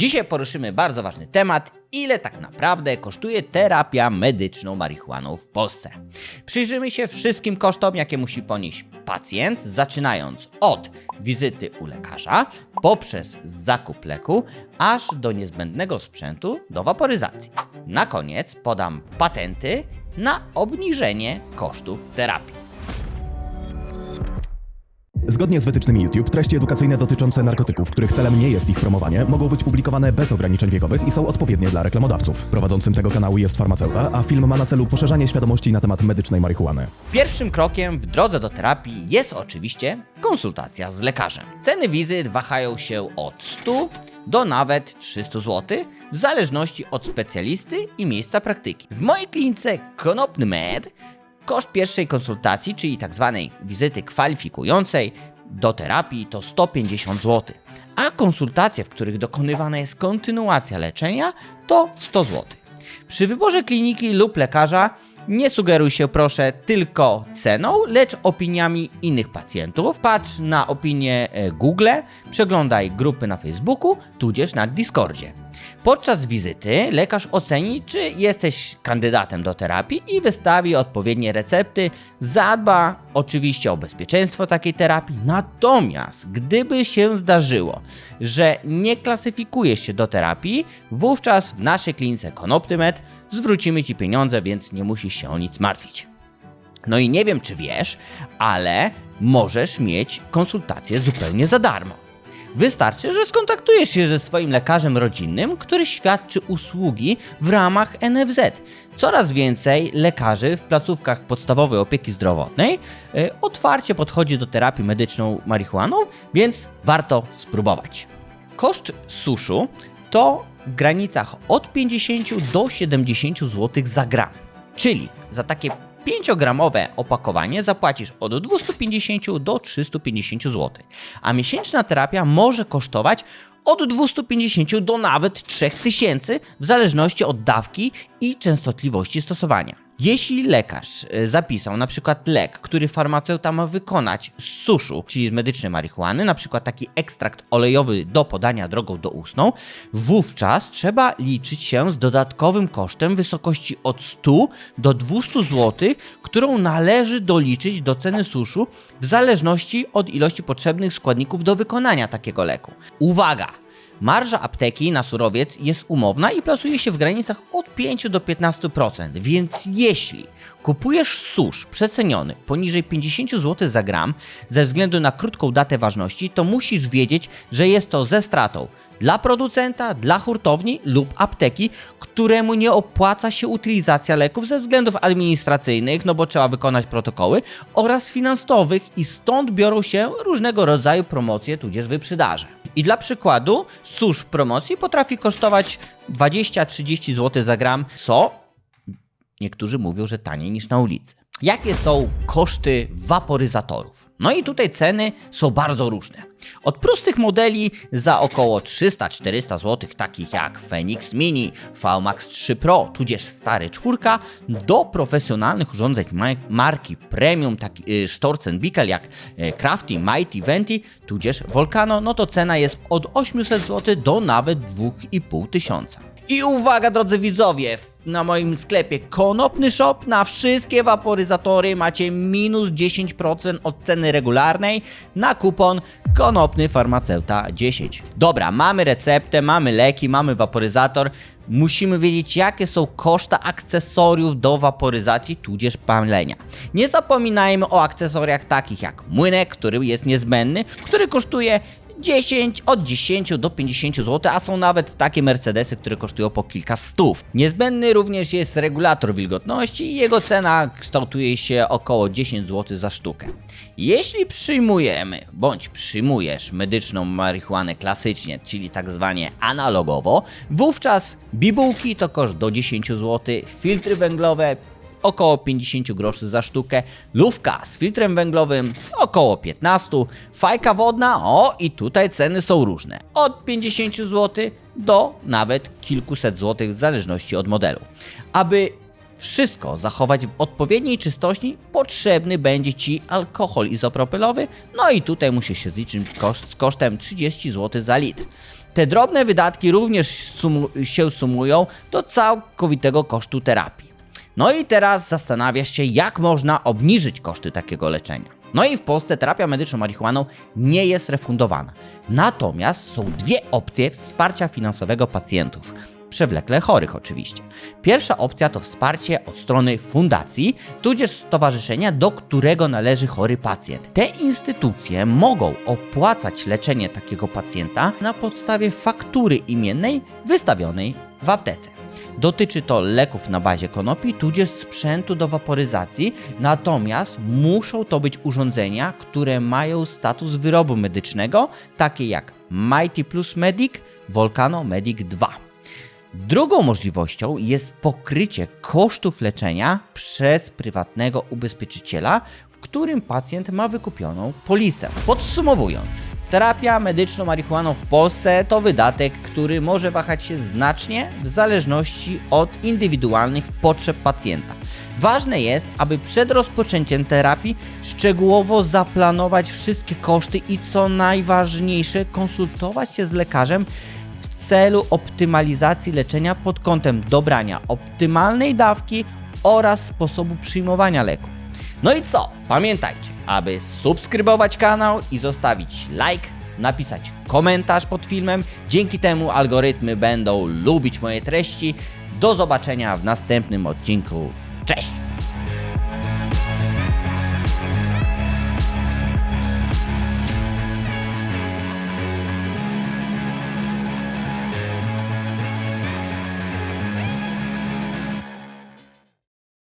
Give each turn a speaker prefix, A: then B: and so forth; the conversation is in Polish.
A: Dzisiaj poruszymy bardzo ważny temat, ile tak naprawdę kosztuje terapia medyczną marihuaną w Polsce. Przyjrzymy się wszystkim kosztom, jakie musi ponieść pacjent, zaczynając od wizyty u lekarza, poprzez zakup leku, aż do niezbędnego sprzętu do waporyzacji. Na koniec podam patenty na obniżenie kosztów terapii.
B: Zgodnie z wytycznymi YouTube, treści edukacyjne dotyczące narkotyków, których celem nie jest ich promowanie, mogą być publikowane bez ograniczeń wiekowych i są odpowiednie dla reklamodawców. Prowadzącym tego kanału jest farmaceuta, a film ma na celu poszerzanie świadomości na temat medycznej marihuany.
A: Pierwszym krokiem w drodze do terapii jest oczywiście konsultacja z lekarzem. Ceny wizyt wahają się od 100 do nawet 300 zł, w zależności od specjalisty i miejsca praktyki. W mojej klinice Konopny Med koszt pierwszej konsultacji, czyli tak zwanej wizyty kwalifikującej do terapii to 150 zł, a konsultacje, w których dokonywana jest kontynuacja leczenia to 100 zł. Przy wyborze kliniki lub lekarza nie sugeruj się proszę tylko ceną, lecz opiniami innych pacjentów. Patrz na opinie e, Google, przeglądaj grupy na Facebooku, tudzież na Discordzie. Podczas wizyty lekarz oceni, czy jesteś kandydatem do terapii i wystawi odpowiednie recepty. Zadba oczywiście o bezpieczeństwo takiej terapii. Natomiast gdyby się zdarzyło, że nie klasyfikujesz się do terapii, wówczas w naszej klinice Konoptymed zwrócimy ci pieniądze, więc nie musisz się o nic martwić. No i nie wiem, czy wiesz, ale możesz mieć konsultację zupełnie za darmo. Wystarczy, że skontaktujesz się ze swoim lekarzem rodzinnym, który świadczy usługi w ramach NFZ. Coraz więcej lekarzy w placówkach podstawowej opieki zdrowotnej y, otwarcie podchodzi do terapii medyczną marihuaną, więc warto spróbować. Koszt suszu to w granicach od 50 do 70 zł za gram. Czyli za takie 5-gramowe opakowanie zapłacisz od 250 do 350 zł, a miesięczna terapia może kosztować od 250 do nawet 3000 w zależności od dawki i częstotliwości stosowania. Jeśli lekarz e, zapisał na przykład lek, który farmaceuta ma wykonać z suszu, czyli z medycznej marihuany, na przykład taki ekstrakt olejowy do podania drogą doustną, wówczas trzeba liczyć się z dodatkowym kosztem w wysokości od 100 do 200 zł, którą należy doliczyć do ceny suszu w zależności od ilości potrzebnych składników do wykonania takiego leku. Uwaga! Marża apteki na surowiec jest umowna i plasuje się w granicach od 5 do 15%, więc jeśli kupujesz susz przeceniony poniżej 50 zł za gram ze względu na krótką datę ważności, to musisz wiedzieć, że jest to ze stratą dla producenta, dla hurtowni lub apteki, któremu nie opłaca się utylizacja leków ze względów administracyjnych, no bo trzeba wykonać protokoły, oraz finansowych i stąd biorą się różnego rodzaju promocje tudzież wyprzedaże. I dla przykładu, susz w promocji potrafi kosztować 20-30 zł za gram, co niektórzy mówią, że taniej niż na ulicy. Jakie są koszty waporyzatorów? No i tutaj ceny są bardzo różne. Od prostych modeli za około 300-400 zł, takich jak Phoenix Mini, VMAX 3 Pro, tudzież stary czwórka, do profesjonalnych urządzeń ma- marki premium, taki y, Storzen Bickel jak y, Crafty, Mighty, Venti, tudzież Volcano, no to cena jest od 800 zł do nawet 2,5 tysiąca. I uwaga drodzy widzowie, na moim sklepie Konopny Shop na wszystkie waporyzatory macie minus 10% od ceny regularnej na kupon Konopny Farmaceuta 10. Dobra, mamy receptę, mamy leki, mamy waporyzator. Musimy wiedzieć, jakie są koszta akcesoriów do waporyzacji, tudzież palenia. Nie zapominajmy o akcesoriach takich jak młynek, który jest niezbędny, który kosztuje 10, od 10 do 50 zł, a są nawet takie Mercedesy, które kosztują po kilka stów. Niezbędny również jest regulator wilgotności i jego cena kształtuje się około 10 zł za sztukę. Jeśli przyjmujemy, bądź przyjmujesz medyczną marihuanę klasycznie, czyli tak zwanie analogowo, wówczas bibułki to koszt do 10 zł, filtry węglowe około 50 groszy za sztukę, lówka z filtrem węglowym około 15, fajka wodna, o i tutaj ceny są różne, od 50 zł do nawet kilkuset złotych w zależności od modelu. Aby wszystko zachować w odpowiedniej czystości, potrzebny będzie Ci alkohol izopropylowy, no i tutaj musi się zliczyć koszt z kosztem 30 zł za litr. Te drobne wydatki również sumu się sumują do całkowitego kosztu terapii. No i teraz zastanawiasz się, jak można obniżyć koszty takiego leczenia. No i w Polsce terapia medyczną marihuaną nie jest refundowana. Natomiast są dwie opcje wsparcia finansowego pacjentów. Przewlekle chorych oczywiście. Pierwsza opcja to wsparcie od strony fundacji, tudzież stowarzyszenia, do którego należy chory pacjent. Te instytucje mogą opłacać leczenie takiego pacjenta na podstawie faktury imiennej wystawionej w aptece. Dotyczy to leków na bazie konopi, tudzież sprzętu do waporyzacji, natomiast muszą to być urządzenia, które mają status wyrobu medycznego, takie jak Mighty Plus Medic, Volcano Medic 2. Drugą możliwością jest pokrycie kosztów leczenia przez prywatnego ubezpieczyciela, w którym pacjent ma wykupioną polisę. Podsumowując, terapia medyczną marihuaną w Polsce to wydatek, który może wahać się znacznie w zależności od indywidualnych potrzeb pacjenta. Ważne jest, aby przed rozpoczęciem terapii szczegółowo zaplanować wszystkie koszty i co najważniejsze, konsultować się z lekarzem w celu optymalizacji leczenia pod kątem dobrania optymalnej dawki oraz sposobu przyjmowania leku. No i co? Pamiętajcie, aby subskrybować kanał i zostawić like, napisać komentarz pod filmem. Dzięki temu algorytmy będą lubić moje treści. Do zobaczenia w następnym odcinku. Cześć!